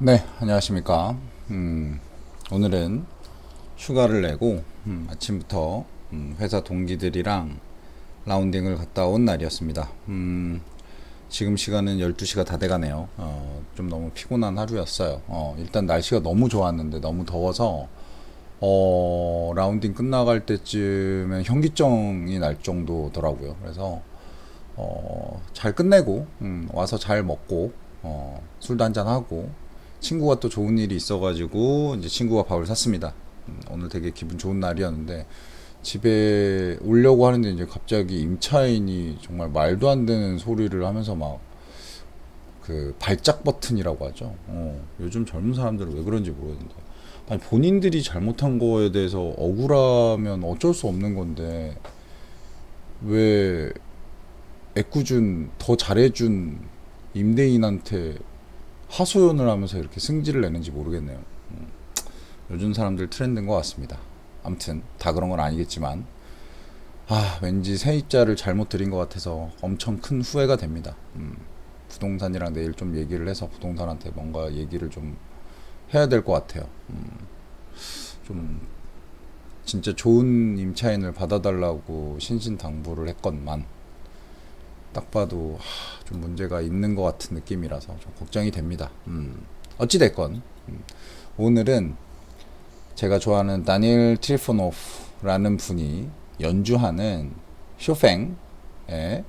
네, 안녕하십니까. 음, 오늘은 휴가를 내고 음, 아침부터 음, 회사 동기들이랑 라운딩을 갔다 온 날이었습니다. 음, 지금 시간은 12시가 다 돼가네요. 어, 좀 너무 피곤한 하루였어요. 어, 일단 날씨가 너무 좋았는데 너무 더워서 어, 라운딩 끝나갈 때쯤엔 현기증이 날 정도더라고요. 그래서 어, 잘 끝내고 음, 와서 잘 먹고 어, 술도 한잔 하고 친구가 또 좋은 일이 있어가지고 이제 친구가 밥을 샀습니다. 음, 오늘 되게 기분 좋은 날이었는데 집에 오려고 하는데 이제 갑자기 임차인이 정말 말도 안 되는 소리를 하면서 막 그 발작 버튼이라고 하죠. 어, 요즘 젊은 사람들은 왜 그런지 모르겠는데 아니 본인들이 잘못한 거에 대해서 억울하면 어쩔 수 없는 건데 왜 애꿎은 더 잘해준 임대인한테 하소연을 하면서 이렇게 승질을 내는지 모르겠네요. 음, 요즘 사람들 트렌드인 것 같습니다. 아무튼 다 그런 건 아니겠지만 아 왠지 세입자를 잘못 드린 것 같아서 엄청 큰 후회가 됩니다. 음, 부동산이랑 내일 좀 얘기를 해서 부동산한테 뭔가 얘기를 좀 해야 될 것 같아요. 음, 좀 진짜 좋은 임차인을 받아달라고 신신당부를 했건만 딱 봐도 하, 좀 문제가 있는 것 같은 느낌이라서 좀 걱정이 됩니다. 음, 어찌 됐건 음, 오늘은 제가 좋아하는 다니엘 트리포노프라는 분이 연주하는 쇼팽의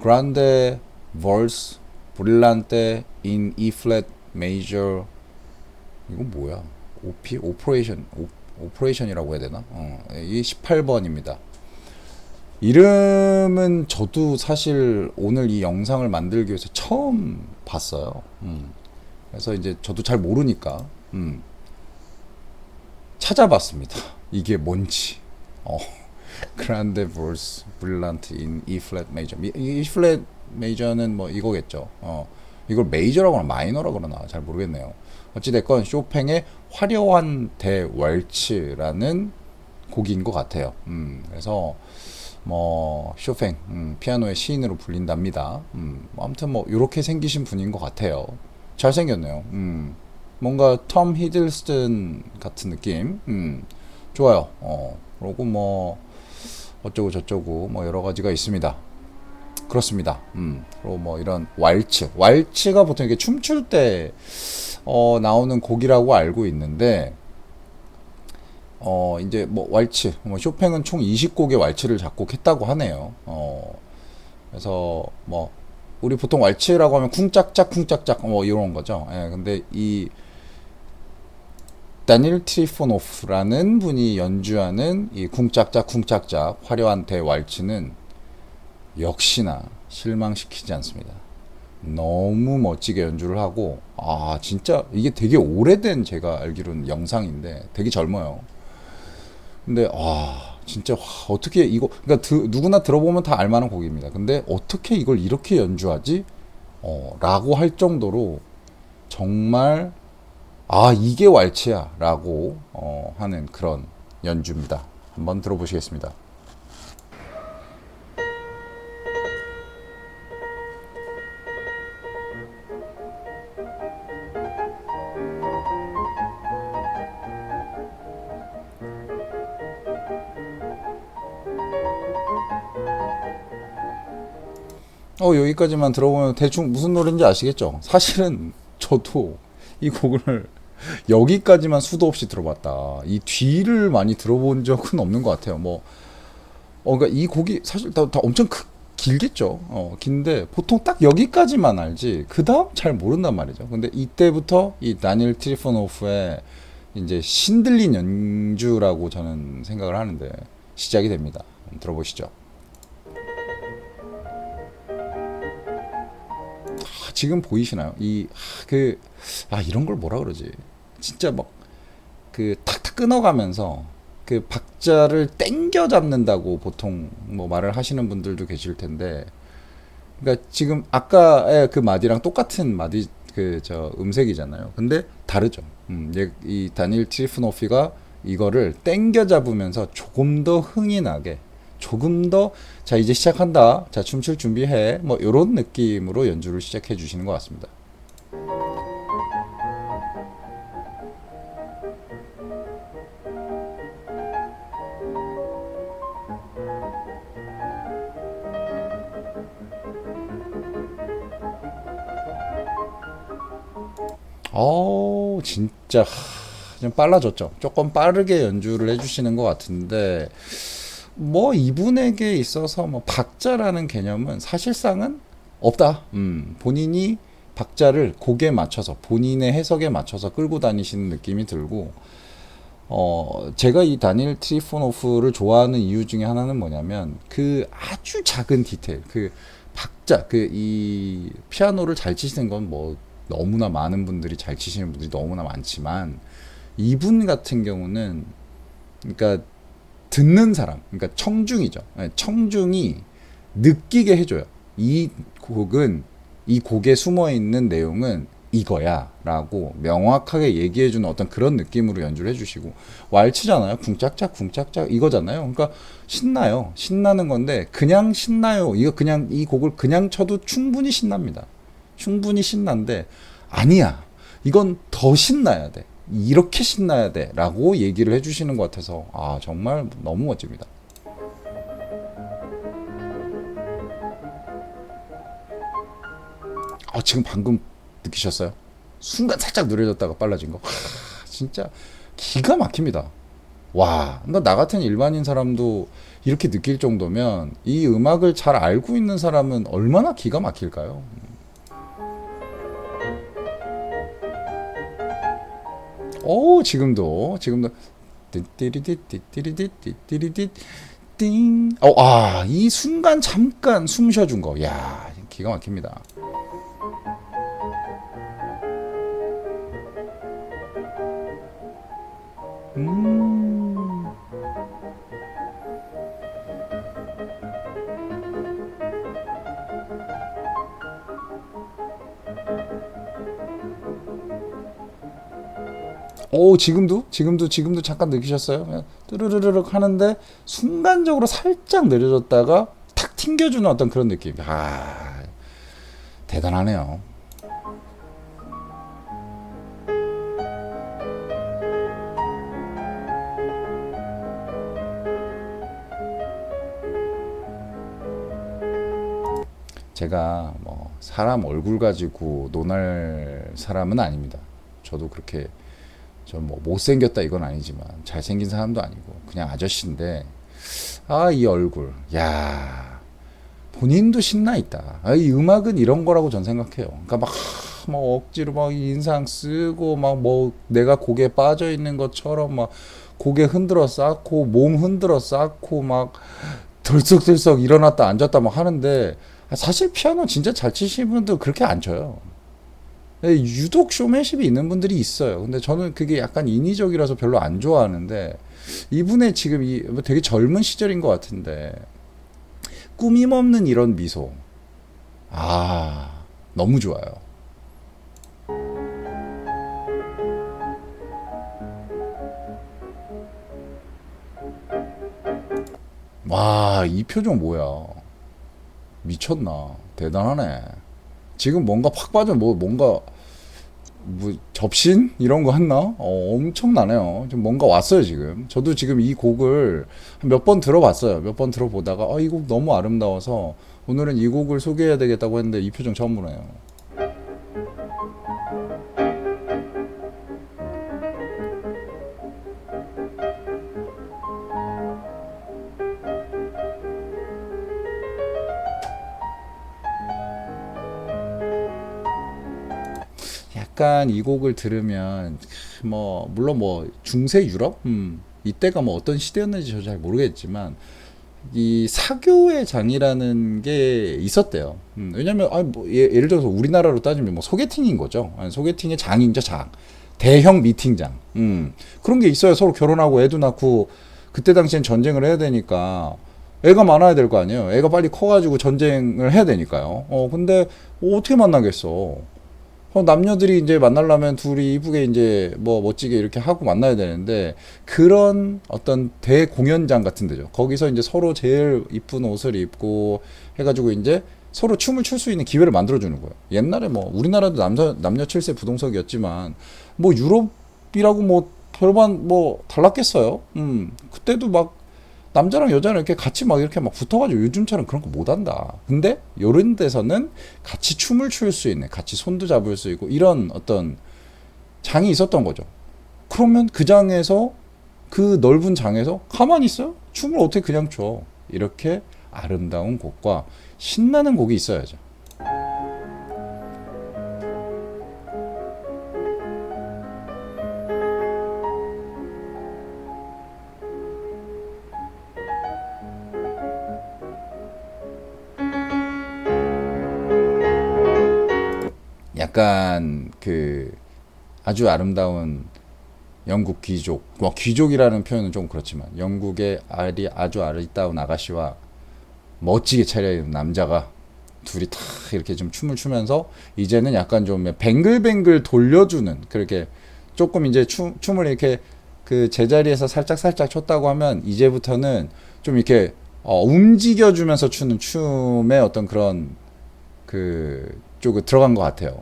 그란데 벌스 브릴란테 인 E 플랫 메이저 이건 뭐야? 오피 오퍼레이션 오, 오퍼레이션이라고 해야 되나? 어, 이 18번입니다. 이름은 저도 사실 오늘 이 영상을 만들기 위해서 처음 봤어요. 음. 그래서 이제 저도 잘 모르니까 음. 찾아봤습니다. 이게 뭔지. 어. 그란데 볼스 브릴란트 인 E 플랫 메이저. E 플랫 메이저는 뭐 이거겠죠. 어. 이걸 메이저라고 하나 마이너라고 그러나 잘 모르겠네요. 어찌됐건 쇼팽의 화려한 대왈츠라는 곡인 것 같아요. 음. 그래서 뭐 쇼팽 음, 피아노의 시인으로 불린답니다. 음, 뭐 아무튼 뭐 이렇게 생기신 분인 것 같아요. 잘 생겼네요. 음, 뭔가 톰 히들스턴 같은 느낌. 음, 좋아요. 어, 그리고 뭐 어쩌고 저쩌고 뭐 여러 가지가 있습니다. 그렇습니다. 음, 그리고 뭐 이런 왈츠, 왈츠가 보통 이게 춤출 때 어, 나오는 곡이라고 알고 있는데. 어 이제 뭐 왈츠 뭐 쇼팽은 총 20곡의 왈츠를 작곡했다고 하네요. 어 그래서 뭐 우리 보통 왈츠라고 하면 쿵짝짝 쿵짝짝 뭐 이런 거죠. 예. 근데 이 다니엘 트리포노프라는 분이 연주하는 이 쿵짝짝 쿵짝짝 화려한 대왈츠는 역시나 실망시키지 않습니다. 너무 멋지게 연주를 하고 아 진짜 이게 되게 오래된 제가 알기로는 영상인데 되게 젊어요. 근데 아 진짜 와, 어떻게 이거 그러니까 드, 누구나 들어보면 다 알만한 곡입니다. 근데 어떻게 이걸 이렇게 연주하지? 어, 라고 할 정도로 정말 아 이게 왈츠야라고 어, 하는 그런 연주입니다. 한번 들어보시겠습니다. 어, 여기까지만 들어보면 대충 무슨 노래인지 아시겠죠? 사실은 저도 이 곡을 여기까지만 수도 없이 들어봤다. 이 뒤를 많이 들어본 적은 없는 것 같아요. 뭐, 어, 그러니까 이 곡이 사실 다, 다 엄청 크, 길겠죠. 어, 긴데 보통 딱 여기까지만 알지. 그 다음 잘 모른단 말이죠. 근데 이때부터 이 다니엘 트리포노프의 이제 신들린 연주라고 저는 생각을 하는데 시작이 됩니다. 들어보시죠. 지금 보이시나요? 이그아 이런 걸 뭐라 그러지? 진짜 막 그 탁탁 끊어가면서 그 박자를 땡겨 잡는다고 보통 뭐 말을 하시는 분들도 계실 텐데, 그러니까 지금 아까의 그 마디랑 똑같은 마디 그 저 음색이잖아요. 근데 다르죠. 음, 얘- 이 다니엘 트리프노피가 이거를 땡겨 잡으면서 조금 더 흥이 나게 조금 더 자 이제 시작한다 자 춤출 준비해 뭐 이런 느낌으로 연주를 시작해 주시는 것 같습니다. 어 진짜 좀 빨라졌죠. 조금 빠르게 연주를 해주시는 것 같은데 뭐 이분에게 있어서 뭐 박자라는 개념은 사실상은 없다. 음, 본인이 박자를 곡에 맞춰서 본인의 해석에 맞춰서 끌고 다니시는 느낌이 들고 어 제가 이 다니엘 트리포노프를 좋아하는 이유 중에 하나는 뭐냐면 그 아주 작은 디테일 그 박자 그 이 피아노를 잘 치시는 건 뭐 너무나 많은 분들이 잘 치시는 분들이 너무나 많지만 이분 같은 경우는 그러니까 듣는 사람 그러니까 청중이죠. 예, 청중이 느끼게 해줘요. 이 곡은 이 곡에 숨어 있는 내용은 이거야라고 명확하게 얘기해 주는 어떤 그런 느낌으로 연주를 해주시고 왈츠잖아요. 쿵짝짝 쿵짝짝 이거잖아요. 그러니까 신나요. 신나는 건데 그냥 신나요. 이거 그냥 이 곡을 그냥 쳐도 충분히 신납니다. 충분히 신난데 아니야. 이건 더 신나야 돼 이렇게 신나야 돼 라고 얘기를 해주시는 것 같아서 아 정말 너무 멋집니다. 아 지금 방금 느끼셨어요? 순간 살짝 느려졌다가 빨라진 거. 하, 진짜 기가 막힙니다. 와, 그러니까 나 같은 일반인 사람도 이렇게 느낄 정도면 이 음악을 잘 알고 있는 사람은 얼마나 기가 막힐까요? 오 지금도 지금도 띠띠리띠띠리띠띠리띠 띵. 어, 아, 이 순간 잠깐 숨 쉬어준 거. 야, 기가 막힙니다. 오 지금도 지금도 지금도 잠깐 느끼셨어요? 그냥 뚜르르르륵 하는데 순간적으로 살짝 느려졌다가 탁 튕겨주는 어떤 그런 느낌. 아 대단하네요. 제가 뭐 사람 얼굴 가지고 논할 사람은 아닙니다. 저도 그렇게 좀 뭐 못생겼다 이건 아니지만 잘생긴 사람도 아니고 그냥 아저씨인데 아 이 얼굴 야 본인도 신나 있다. 아, 이 음악은 이런 거라고 전 생각해요. 그러니까 막, 막 억지로 막 인상 쓰고 막 뭐 내가 곡에 빠져 있는 것처럼 막 고개 흔들어 쌓고 몸 흔들어 쌓고 막 들썩들썩 일어났다 앉았다 막 하는데 사실 피아노 진짜 잘 치시는 분들 그렇게 안 쳐요. 네, 유독 쇼맨십이 있는 분들이 있어요. 근데 저는 그게 약간 인위적이라서 별로 안 좋아하는데 이분의 지금 이뭐 되게 젊은 시절인 것 같은데 꾸밈 없는 이런 미소. 아, 너무 좋아요. 와, 이 표정 뭐야? 미쳤나? 대단하네. 지금 뭔가 팍 빠져 뭐 뭔가 뭐 접신 이런 거 했나? 어, 엄청나네요. 좀 뭔가 왔어요 지금. 저도 지금 이 곡을 몇 번 들어봤어요. 몇 번 들어보다가 아, 이 곡 너무 아름다워서 오늘은 이 곡을 소개해야 되겠다고 했는데 이 표정 처음 보네요. 약간 이 곡을 들으면 뭐 물론 뭐 중세 유럽 음, 이때가 뭐 어떤 시대였는지 저 잘 모르겠지만 이 사교의 장이라는 게 있었대요. 음, 왜냐면 아, 뭐 예, 를 들어서 우리나라로 따지면 뭐 소개팅인 거죠. 아니, 소개팅의 장이죠 장. 대형 미팅장. 음, 그런 게 있어요. 서로 결혼하고 애도 낳고 그때 당시엔 전쟁을 해야 되니까 애가 많아야 될 거 아니에요. 애가 빨리 커가지고 전쟁을 해야 되니까요. 어, 근데 어, 어떻게 만나겠어? 어, 남녀들이 이제 만나려면 둘이 이쁘게 이제 뭐 멋지게 이렇게 하고 만나야 되는데 그런 어떤 대공연장 같은 데죠. 거기서 이제 서로 제일 이쁜 옷을 입고 해가지고 이제 서로 춤을 출 수 있는 기회를 만들어주는 거예요. 옛날에 뭐 우리나라도 남자 남녀 7세 부동석이었지만 뭐 유럽이라고 뭐 별반 뭐 달랐겠어요. 음 그때도 막 남자랑 여자랑 이렇게 같이 막 이렇게 막 붙어가지고 요즘처럼 그런 거 못 한다. 근데 요런 데서는 같이 춤을 출 수 있는, 같이 손도 잡을 수 있고 이런 어떤 장이 있었던 거죠. 그러면 그 장에서 그 넓은 장에서 가만히 있어요? 춤을 어떻게 그냥 춰? 이렇게 아름다운 곡과 신나는 곡이 있어야죠. 약간 그 아주 아름다운 영국 귀족, 뭐 귀족이라는 표현은 좀 그렇지만 영국의 아리 아주 아리따운 아가씨와 멋지게 차려입은 남자가 둘이 탁 이렇게 좀 춤을 추면서 이제는 약간 좀 뱅글뱅글 돌려주는 그렇게 조금 이제 춤, 춤을 이렇게 그 제자리에서 살짝 살짝 췄다고 하면 이제부터는 좀 이렇게 어, 움직여주면서 추는 춤의 어떤 그런 그 쪽에 들어간 것 같아요.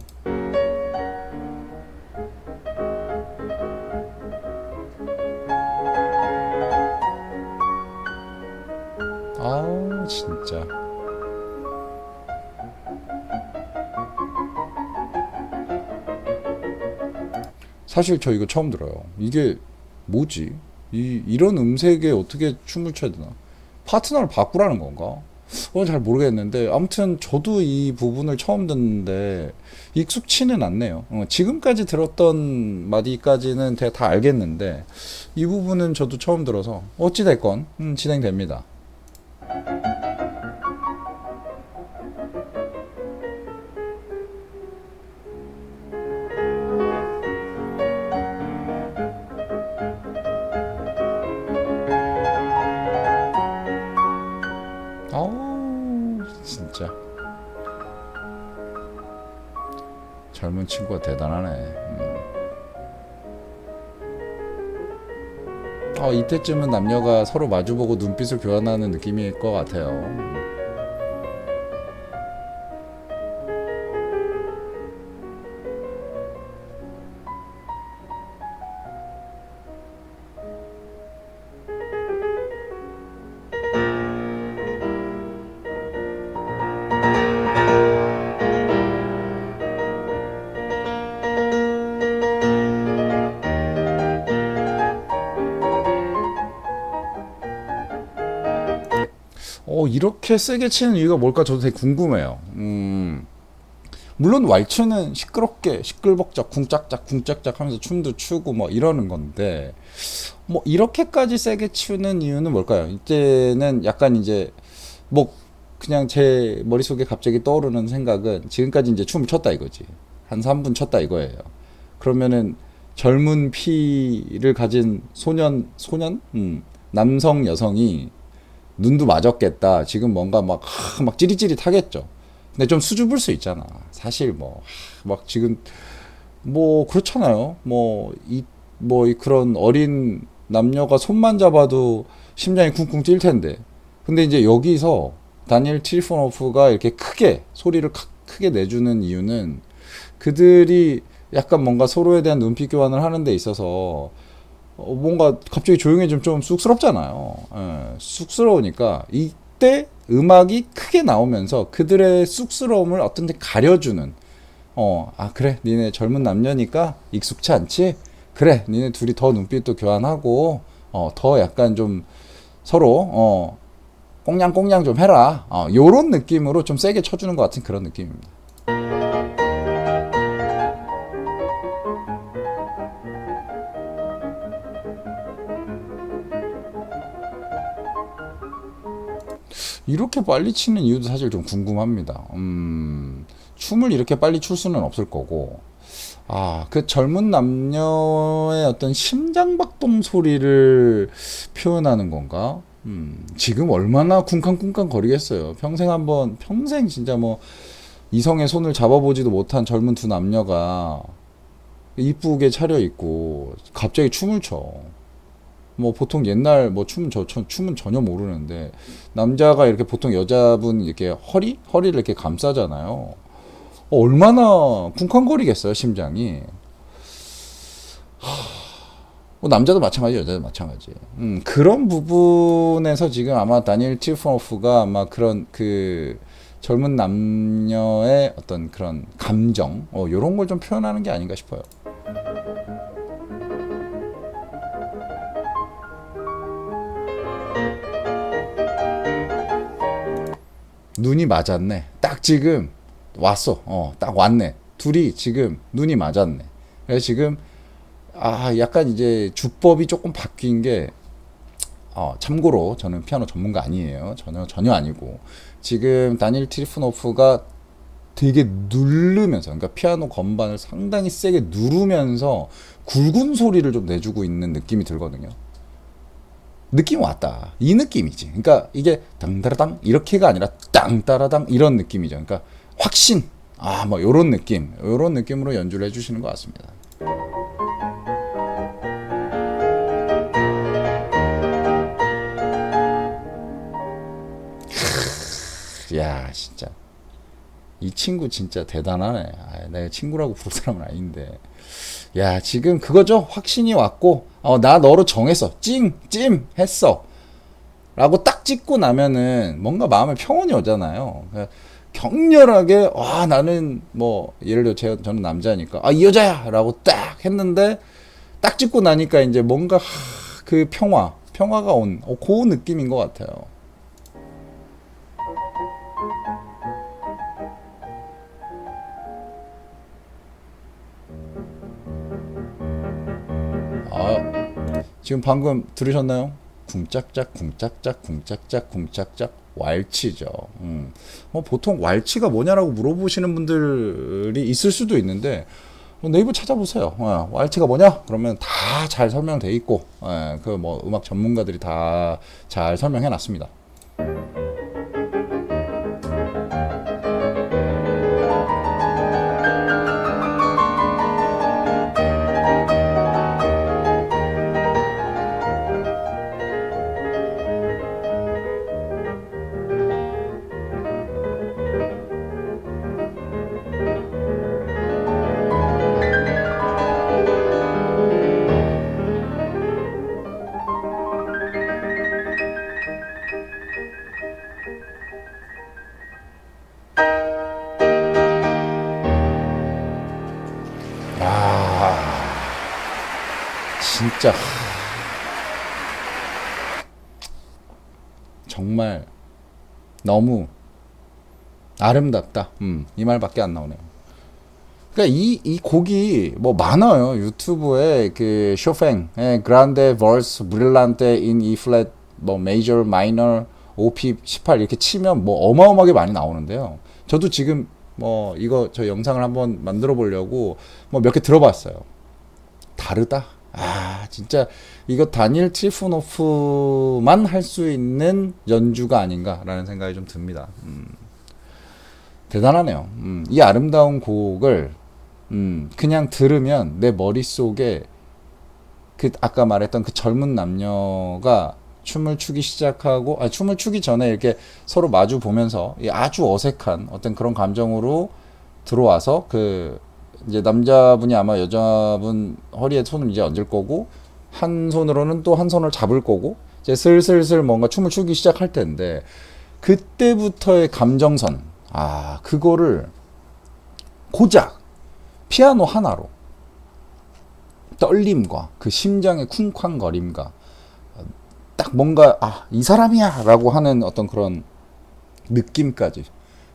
사실 저 이거 처음 들어요. 이게 뭐지? 이 이런 음색에 어떻게 춤을 춰야 되나? 파트너를 바꾸라는 건가? 어잘 모르겠는데 아무튼 저도 이 부분을 처음 듣는데 익숙치는 않네요. 어, 지금까지 들었던 마디까지는 제가 다 알겠는데 이 부분은 저도 처음 들어서 어찌 됐건 음, 진행됩니다. 친구가 대단하네. 음. 아 이때쯤은 남녀가 서로 마주보고 눈빛을 교환하는 느낌일 것 같아요. 이렇게 세게 치는 이유가 뭘까 저도 되게 궁금해요. 음. 물론 왈츠는 시끄럽게 시끌벅적 쿵짝짝 쿵짝짝 하면서 춤도 추고 뭐 이러는 건데 뭐 이렇게까지 세게 추는 이유는 뭘까요? 이때는 약간 이제 뭐 그냥 제 머릿속에 갑자기 떠오르는 생각은 지금까지 이제 춤을 췄다 이거지. 한 3분 췄다 이거예요. 그러면은 젊은 피를 가진 소년 소년 음, 남성 여성이 눈도 맞았겠다. 지금 뭔가 막, 하, 막 찌릿찌릿하겠죠. 근데 좀 수줍을 수 있잖아. 사실 뭐, 하, 막 지금, 뭐, 그렇잖아요. 뭐, 이, 뭐, 이 그런 어린 남녀가 손만 잡아도 심장이 쿵쿵 뛸 텐데. 근데 이제 여기서 다니엘 트리포노프가 이렇게 크게, 소리를 크, 크게 내주는 이유는 그들이 약간 뭔가 서로에 대한 눈빛 교환을 하는 데 있어서 어, 뭔가 갑자기 조용해지면 좀 쑥스럽잖아요. 예, 쑥스러우니까 이때 음악이 크게 나오면서 그들의 쑥스러움을 어떤 데 가려주는 어, 아 그래 니네 젊은 남녀니까 익숙치 않지? 그래 니네 둘이 더 눈빛도 교환하고 어, 더 약간 좀 서로 어, 꽁냥꽁냥 좀 해라 어, 요런 느낌으로 좀 세게 쳐주는 것 같은 그런 느낌입니다. 이렇게 빨리 치는 이유도 사실 좀 궁금합니다. 음, 춤을 이렇게 빨리 출 수는 없을 거고, 아, 그 젊은 남녀의 어떤 심장박동 소리를 표현하는 건가? 음, 지금 얼마나 쿵쾅쿵쾅 거리겠어요. 평생 한번, 평생 진짜 뭐, 이성의 손을 잡아보지도 못한 젊은 두 남녀가 이쁘게 차려입고, 갑자기 춤을 춰. 뭐 보통 옛날 뭐 춤은 전혀 모르는데 남자가 이렇게 보통 여자분 이렇게 허리 허리를 이렇게 감싸잖아요. 어, 얼마나 쿵쾅거리겠어요 심장이. 하, 뭐 남자도 마찬가지 여자도 마찬가지. 음, 그런 부분에서 지금 아마 다니엘 티포노프가 아마 그런 그 젊은 남녀의 어떤 그런 감정 어, 이런 걸 좀 표현하는 게 아닌가 싶어요. 눈이 맞았네. 딱 지금 왔어. 어, 딱 왔네. 둘이 지금 눈이 맞았네. 그래서 지금 아, 약간 이제 주법이 조금 바뀐 게 어, 참고로 저는 피아노 전문가 아니에요. 전혀 전혀 아니고 지금 다니엘 트리프노프가 되게 누르면서 그러니까 피아노 건반을 상당히 세게 누르면서 굵은 소리를 좀 내주고 있는 느낌이 들거든요. 느낌 왔다. 이 느낌이지. 그러니까 이게 당따라당 이렇게가 아니라 땅따라당 이런 느낌이죠. 그러니까 확신. 아, 뭐 요런 느낌. 요런 느낌으로 연주를 해 주시는 것 같습니다. 야, 진짜. 이 친구 진짜 대단하네. 아, 내가 친구라고 부를 사람은 아닌데. 야, 지금 그거죠? 확신이 왔고, 어, 나 너로 정했어. 찡, 찜, 했어. 라고 딱 찍고 나면은 뭔가 마음에 평온이 오잖아요. 그러니까 격렬하게, 와, 나는 뭐, 예를 들어 제, 저는 남자니까, 아, 이 여자야! 라고 딱 했는데, 딱 찍고 나니까 이제 뭔가, 하, 그 평화, 평화가 온, 어, 그 느낌인 것 같아요. 지금 방금 들으셨나요? 쿵짝짝 쿵짝짝 쿵짝짝 쿵짝짝 왈치죠. 음. 뭐 보통 왈치가 뭐냐라고 물어보시는 분들이 있을 수도 있는데 뭐 네이버 찾아보세요. 어, 왈치가 뭐냐? 그러면 다 잘 설명돼 있고 그뭐 음악 전문가들이 다 잘 설명해 놨습니다. 정말 너무 아름답다. 음, 이 말밖에 안 나오네요. 그러니까 이, 이 곡이 뭐 많아요. 유튜브에 그 쇼팽의 그란데 버스 브릴란테 인 E 플랫 뭐 메이저 마이너 OP 18 이렇게 치면 뭐 어마어마하게 많이 나오는데요. 저도 지금 뭐 이거 저 영상을 한번 만들어 보려고 뭐 몇 개 들어봤어요. 다르다. 아, 진짜 이거 다니엘 트리프노프만 할 수 있는 연주가 아닌가라는 생각이 좀 듭니다. 음. 대단하네요. 음, 이 아름다운 곡을 음, 그냥 들으면 내 머릿속에 그 아까 말했던 그 젊은 남녀가 춤을 추기 시작하고 아 춤을 추기 전에 이렇게 서로 마주 보면서 이 아주 어색한 어떤 그런 감정으로 들어와서 그 이제 남자분이 아마 여자분 허리에 손을 이제 얹을 거고 한 손으로는 또 한 손을 잡을 거고 이제 슬슬슬 뭔가 춤을 추기 시작할 텐데 그때부터의 감정선 아 그거를 고작 피아노 하나로 떨림과 그 심장의 쿵쾅거림과 딱 뭔가 아 이 사람이야라고 하는 어떤 그런 느낌까지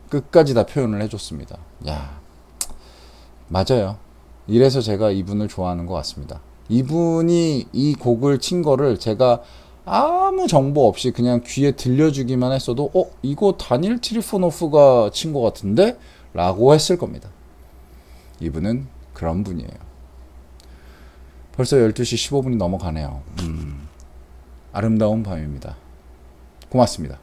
끝까지 다 표현을 해줬습니다. 야 맞아요. 이래서 제가 이분을 좋아하는 것 같습니다. 이분이 이 곡을 친 거를 제가 아무 정보 없이 그냥 귀에 들려주기만 했어도 어 이거 다니엘 트리포노프가 친 것 같은데 라고 했을 겁니다. 이분은 그런 분이에요. 벌써 12시 15분이 넘어가네요. 음, 아름다운 밤입니다. 고맙습니다.